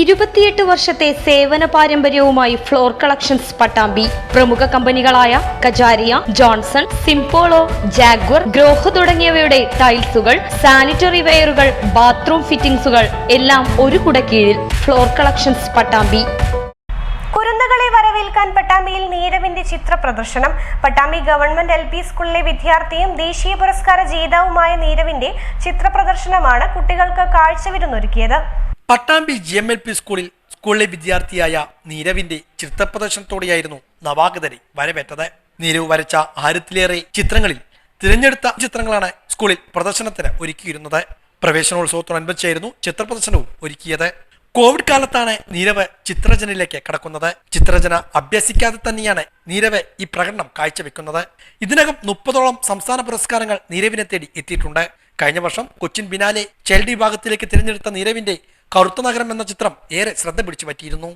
ഇരുപത്തിയെട്ട് വർഷത്തെ സേവന പാരമ്പര്യവുമായി ഫ്ലോർ കളക്ഷൻസ് പട്ടാമ്പി. പ്രമുഖ കമ്പനികളായ Kajaria Johnson Simpolo Jaguar Grohe തുടങ്ങിയവയുടെ ടൈൽസുകൾ സാനിറ്ററി വെയറുകൾ ബാത്റൂം ഫിറ്റിംഗ്സുകൾ എല്ലാം ഒരു കുടക്കീഴിൽ ഫ്ലോർ കളക്ഷൻസ് പട്ടാമ്പി. കുരുന്നുകളെ വരവേൽക്കാൻ പട്ടാമ്പിയിൽ നീരവിന്റെ ചിത്ര പ്രദർശനം. പട്ടാമ്പി ഗവൺമെന്റ് എൽ പി സ്കൂളിലെ വിദ്യാർത്ഥിയും ദേശീയ പുരസ്കാര ജേതാവുമായ നീരവിന്റെ ചിത്ര പ്രദർശനമാണ് കുട്ടികൾക്ക് കാഴ്ചവിരുന്നൊരുക്കിയത്. Pattambi G M L P സ്കൂളിൽ സ്കൂളിലെ വിദ്യാർത്ഥിയായ നീരവിന്റെ ചിത്രപ്രദർശനത്തോടെയായിരുന്നു നവാഗതരെ വരവേറ്റത്. നീരവ് വരച്ച ആയിരത്തിലേറെ ചിത്രങ്ങളിൽ തിരഞ്ഞെടുത്ത ചിത്രങ്ങളാണ് സ്കൂളിൽ പ്രദർശനത്തിന് ഒരുക്കിയിരുന്നത്. പ്രവേശനോത്സവത്തോടനുബന്ധിച്ചായിരുന്നു ചിത്രപ്രദർശനവും ഒരുക്കിയത്. കോവിഡ് കാലത്താണ് നീരവ് ചിത്രരചനയിലേക്ക് കടക്കുന്നത്. ചിത്രരചന അഭ്യസിക്കാതെ തന്നെയാണ് നീരവ് ഈ പ്രകടനം കാഴ്ചവെക്കുന്നത്. ഇതിനകം മുപ്പതോളം സംസ്ഥാന പുരസ്കാരങ്ങൾ നീരവിനെ തേടി എത്തിയിട്ടുണ്ട്. കഴിഞ്ഞ വർഷം കൊച്ചിൻ ബിനാലെ ചൈൽഡ് വിഭാഗത്തിലേക്ക് തിരഞ്ഞെടുത്ത നീരവിന്റെ കറുത്ത നഗരം എന്ന ചിത്രം ഏറെ ശ്രദ്ധ പിടിച്ചു പറ്റിയിരുന്നു.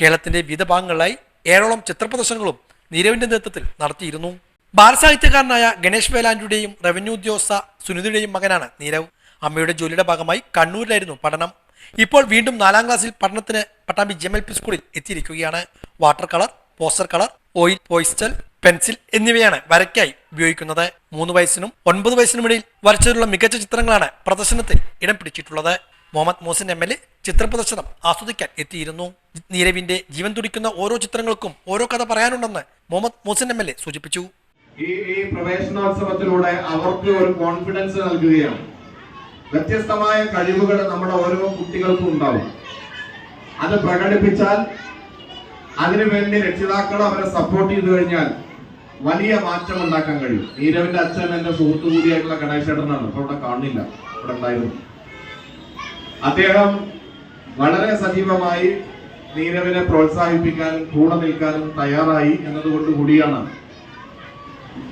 കേരളത്തിന്റെ വിവിധ ഭാഗങ്ങളിലായി ഏഴോളം ചിത്രപ്രദർശനങ്ങളും നീരവിന്റെ നേതൃത്വത്തിൽ നടത്തിയിരുന്നു. ബാലസാഹിത്യകാരനായ ഗണേഷ് വേലാൻഡിയുടെയും റവന്യൂ ഉദ്യോഗസ്ഥ സുനിതയുടെയും മകനാണ് നീരവ്. അമ്മയുടെ ജോലിയുടെ ഭാഗമായി കണ്ണൂരിലായിരുന്നു പഠനം. ഇപ്പോൾ വീണ്ടും നാലാം ക്ലാസ്സിൽ പഠനത്തിന് പട്ടാമ്പി ജി എം സ്കൂളിൽ എത്തിയിരിക്കുകയാണ്. Water colour poster colour oil pastel pencil എന്നിവയാണ് വരയ്ക്കായി ഉപയോഗിക്കുന്നത്. മൂന്ന് വയസ്സിനും ഒൻപത് വയസ്സിനും ഇടയിൽ വരച്ചതിലുള്ള മികച്ച ചിത്രങ്ങളാണ് പ്രദർശനത്തിൽ ഇടം പിടിച്ചിട്ടുള്ളത്. Muhammad Mohsin M L A ചിത്രപ്രദർശനം ആസ്വദിക്കാൻ എത്തിയിരുന്നു. നീരവിന്റെ ജീവൻ തുടിക്കുന്ന ഓരോ ചിത്രങ്ങൾക്കും ഓരോ കഥ പറയാനുണ്ടെന്ന് Muhammad Mohsin M L A സൂചിപ്പിച്ചു. ഈ പ്രവേശനോത്സവത്തിലൂടെ അവർക്ക് ഒരു കോൺഫിഡൻസ് നൽകുകയാണ്. വ്യത്യസ്തമായ കഴിവുകൾ നമ്മുടെ ഓരോ കുട്ടികൾക്കും ഉണ്ടാവും. അത് പ്രകടിപ്പിച്ചാൽ അതിനുവേണ്ടി രക്ഷിതാക്കൾ അവരെ സപ്പോർട്ട് ചെയ്തു കഴിഞ്ഞാൽ വലിയ മാറ്റം ഉണ്ടാക്കാൻ കഴിയും. നീരവിന്റെ അച്ഛൻ എന്റെ സുഹൃത്തു കൂടിയായിട്ടുള്ള ഗണേശേട്ടനാണ്. ഇപ്പൊ ഇവിടെ കാണില്ല ഇവിടെ ഉണ്ടായിരുന്നു. അദ്ദേഹം വളരെ സജീവമായി നീരവിനെ പ്രോത്സാഹിപ്പിക്കാനും കൂടെ നിൽക്കാനും തയ്യാറായി എന്നതുകൊണ്ട് കൂടിയാണ്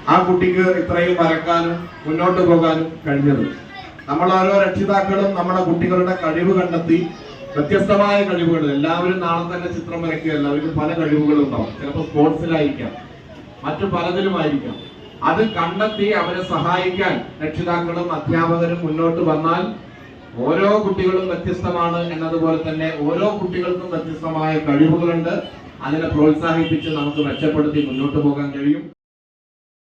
ആ കുട്ടിക്ക് ഇത്രയും വരക്കാനും മുന്നോട്ട് പോകാനും കഴിഞ്ഞത്. നമ്മൾ ഓരോ രക്ഷിതാക്കളും നമ്മുടെ കുട്ടികളുടെ കഴിവ് കണ്ടെത്തി വ്യത്യസ്തമായ കഴിവുകൾ. എല്ലാവരും നാളെ തന്നെ ചിത്രം വരയ്ക്കുകയല്ല അവർക്ക് പല കഴിവുകളും ഉണ്ടാവും ചിലപ്പോൾ സ്പോർട്സിലായിരിക്കാം. മറ്റു പലതിലുമായിരിക്കാം. അത് കണ്ടെത്തി അവരെ സഹായിക്കാൻ രക്ഷിതാക്കളും അധ്യാപകരും മുന്നോട്ട് വന്നാൽ ഓരോ കുട്ടികളും വ്യത്യസ്തമാണ് എന്നതുപോലെ തന്നെ ഓരോ കുട്ടികൾക്കും വ്യത്യസ്തമായ കഴിവുകളുണ്ട്. അതിനെ പ്രോത്സാഹിപ്പിച്ച് നമുക്ക് മെച്ചപ്പെടുത്തി മുന്നോട്ട് പോകാൻ കഴിയും.